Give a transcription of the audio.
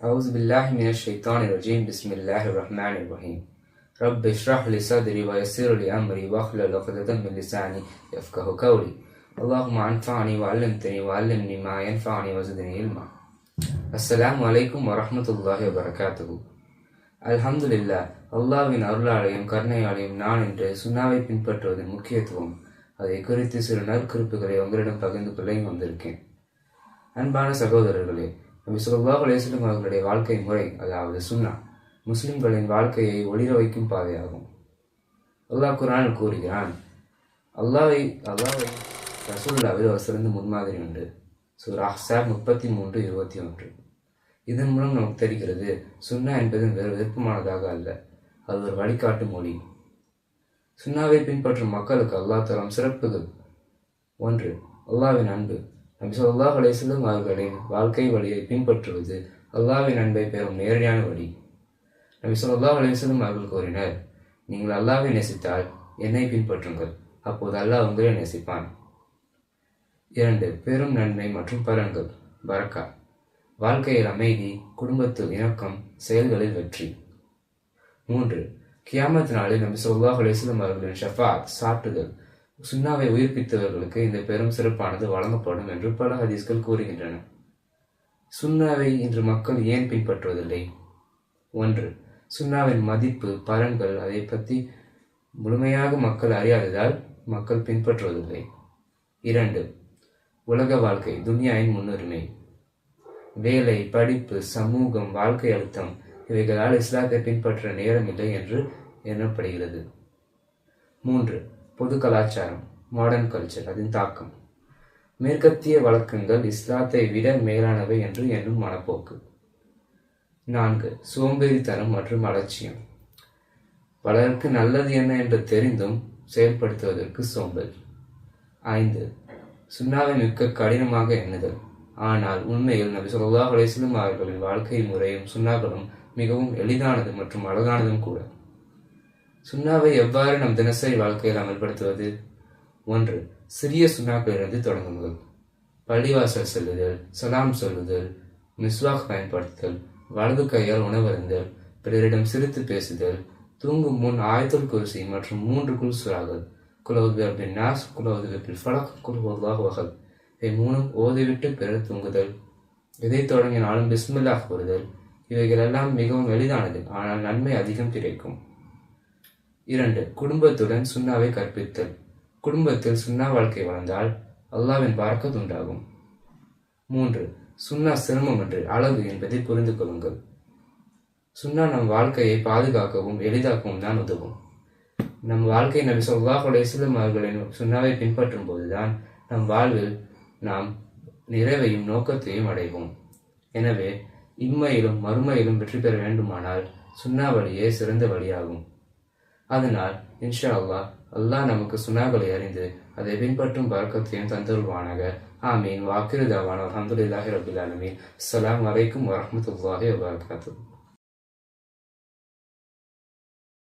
أعوذ بالله من الشيطان الرجيم بسم الله الرحمن الرحيم رب اشرح لي صدري ويسر لي أمري واحلل عقدة من لساني يفقه قولي اللهم انفعني وعلمتني وعلمني ما ينفعني وزدني علما السلام عليكم ورحمة الله وبركاته அல்ஹம்துலில்லா அல்லாஹ்வின் அருளாலையும் கருணையாலையும் நான் இன்று சுண்ணாவை பின்பற்றுவதன் முக்கியத்துவம் அதை குறித்து சில நற்குறிப்புகளை உங்களிடம் பகிர்ந்து கொள்ள இங்கு வந்திருக்கேன் அன்பான சகோதரர்களே நபி சொல்லாஹ் அலைஹி அவர்களுடைய வாழ்க்கை முறை அதாவது சுன்னா முஸ்லிம்களின் வாழ்க்கையை ஒளிர வைக்கும் பாதையாகும். அல்லாஹ் குரான் கூறுகிறான் அல்லாவை அல்லாவை ரசூல்லாவில் ஒரு சிறந்த முன்மாதிரி உண்டு. சூரா அஹ்ஸாப் முப்பத்தி மூன்று இருபத்தி ஒன்று இதன் மூலம் நமக்கு தெரிகிறது சுன்னா என்பது வேறு விருப்பமானதாக அல்ல அது ஒரு வழிகாட்டு மொழி. சுன்னாவை பின்பற்றும் மக்களுக்கு அல்லாஹ் தரம் சிறப்புகள். ஒன்று அல்லாஹ்வின் அன்பு. நபி ஸல்லல்லாஹு அலைஹி அவர்களின் வாழ்க்கை வழியை பின்பற்றுவது அல்லாவின் அன்பை பெறும் நேரடியான வழி. நபி ஸல்லல்லாஹு அலைஹி அவர்கள் கூறினர் நீங்கள் அல்லாவை நேசித்தால் என்னை பின்பற்றுங்கள். அப்போது அல்லாஹ் உங்களை நேசிப்பான். இரண்டு பெரும் நன்மை மற்றும் பலன்கள். பரக்கா. வாழ்க்கையில் அமைதி குடும்பத்தில் இணக்கம் செயல்களில் வெற்றி. மூன்று கியாமத் நாளில் நபி சொல்லாஹ் அலைஹி அவர்களின் ஷஃபாத் சாட்டுதல். சுன்னாவை உயிர்ப்பித்தவர்களுக்கு இந்த பெரும் சிறப்பானது வழங்கப்படும் என்று பல ஹதீஸ்கள் கூறுகின்றன. சுன்னாவை இன்று மக்கள் ஏன் பின்பற்றுவதில்லை? ஒன்று சுன்னாவின் மதிப்பு பலன்கள் அதை பற்றி முழுமையாக மக்கள் அறியாததால் மக்கள் பின்பற்றுவதில்லை. இரண்டு உலக வாழ்க்கை துனியாவின் முன்னுரிமை. வேலை படிப்பு சமூகம் வாழ்க்கை அழுத்தம் இவைகளால் இஸ்லாத்தை பின்பற்ற நேரமில்லை என்று எண்ணப்படுகிறது. மூன்று பொது கலாச்சாரம் மாடர்ன் கல்ச்சர் அதன் தாக்கம். மேற்கத்திய வழக்கங்கள் இஸ்லாத்தை விட மேலானவை என்று என்னும் மனப்போக்கு. நான்கு சோம்பேறித்தனம் மற்றும் அலட்சியம். பலருக்கு நல்லது என்ன என்று தெரிந்தும் செயல்படுத்துவதற்கு சோம்பல். ஐந்து சுண்ணாவை மிக்க கடினமாக எண்ணுதல். ஆனால் உண்மையில் நபி சொல்லா அலைஹி அவர்களின் வாழ்க்கை முறையும் சுண்ணாக்களும் மிகவும் எளிதானது மற்றும் அழகானதும் கூட. சுண்ணாவை எவ்வாறு நம் தினசரி வாழ்க்கையில் அமல்படுத்துவது? ஒன்று சிறிய சுண்ணாக்களிலிருந்து தொடங்குங்கள். பள்ளிவாசல் செல்லுதல் சலாம் சொல்லுதல் மிஸ்வாக் பயன்படுத்துதல் வலது கையால் உணவருந்தல் பிறரிடம் சிரித்து பேசுதல் தூங்கும் முன் ஆயத்துல் குருசி மற்றும் மூன்று குல்சுராகள் குலவுது பின் நாஸ் குலவுது ஃபலக் குல்ஹுல்லாஹ் வகல் இவை மூணும் ஓதிவிட்டு பிறர் தூங்குதல். எதை தொடங்கினாலும் பிஸ்மில்லாஹ் கூறுதல். இவைகளெல்லாம் மிகவும் எளிதானது ஆனால் நன்மை அதிகம் கிடைக்கும். இரண்டு குடும்பத்துடன் சுண்ணாவை கற்பித்தல். குடும்பத்தில் சுண்ணா வாழ்க்கை வளர்ந்தால் அல்லாவின் பார்க்கத் உண்டாகும். மூன்று சுண்ணா சிரமம் என்று அழகு என்பதை புரிந்து கொள்ளுங்கள். சுண்ணா நம் வாழ்க்கையை பாதுகாக்கவும் எளிதாக்கவும் தான் உதவும். நம் வாழ்க்கை நபி ஸல்லல்லாஹு அலைஹி அவர்களின் சுண்ணாவை பின்பற்றும் போதுதான் நம் வாழ்வில் நாம் நிறைவையும் நோக்கத்தையும் அடைவோம். எனவே இம்மையிலும் மறுமையிலும் வெற்றி பெற வேண்டுமானால் சுண்ணா வழியே சிறந்த வழியாகும். அதனால் இன்ஷா அல்லாஹ் அல்லாஹ் நமக்கு சுனாகளை அறிந்து அதை பின்பற்றும் பழக்கத்தையும் தந்துருவானாக ஆமீன். வாக்கிருதாவான அலமதுல்லாஹி ரபுல் ஆலமீன். அஸ்லாம் வலைக்கும் வரமத்துல்லாஹி வபரகாத்துஹு.